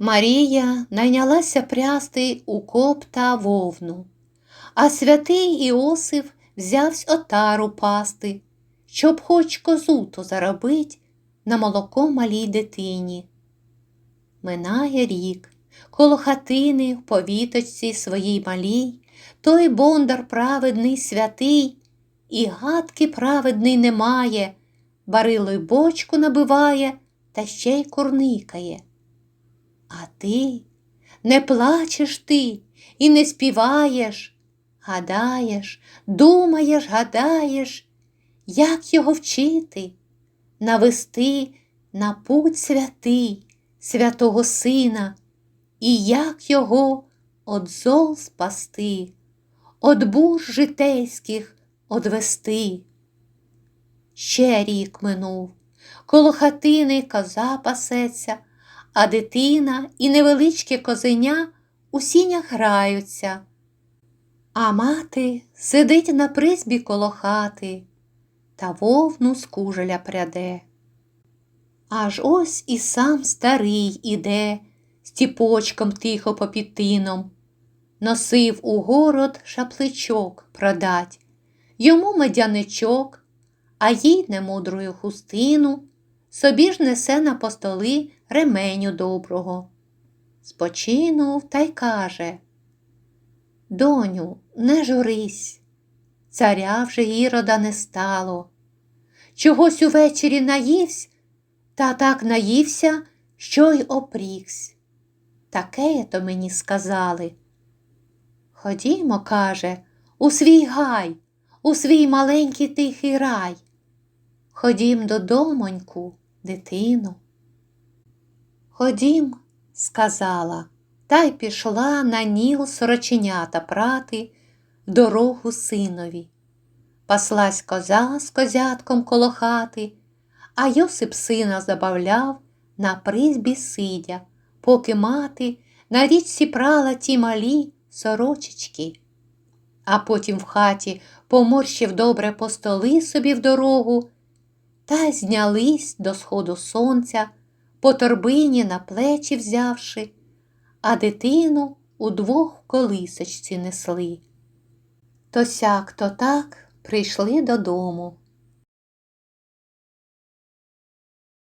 Марія найнялася прясти у копта вовну, а святий Іосиф взявсь отару пасти, щоб хоч козу то заробить на молоко малій дитині. Минає рік, коло хатини в повіточці своїй малій, той бондар праведний святий, і гадки праведний немає, барило й бочку набиває та ще й курникає. А ти? Не плачеш ти і не співаєш, гадаєш, думаєш, гадаєш, як його вчити, навести на путь святий святого Сина, і як його од зол спасти, од бур житейських одвести. Ще рік минув, коло хатини коза пасеться, а дитина і невеличке козеня у сінях граються. А мати сидить на призбі коло хати та вовну з кужеля пряде. Аж ось і сам старий іде, з тіпочком тихо попід тином. Носив у город шапличок продать, йому медяничок, а їй немудрою хустину, собі ж несе на постоли ременю доброго. Спочинув та й каже Доню, не журись, царя вже ірода не стало. Чогось увечері наївсь, та так наївся, що й опріксь. Таке то мені сказали. Ходімо, каже, у свій гай, у свій маленький тихий рай. Ходім додомоньку, дитину. Ходім, сказала, та й пішла на ніл сороченята прати дорогу синові. Паслась коза з козятком коло хати, а Йосип сина забавляв на призбі сидя, поки мати на річці прала ті малі сорочечки. А потім в хаті поморщив добре по столи собі в дорогу, та знялись до сходу сонця, по торбині на плечі взявши, а дитину удвох в колисочці несли. То сяк, то так прийшли додому.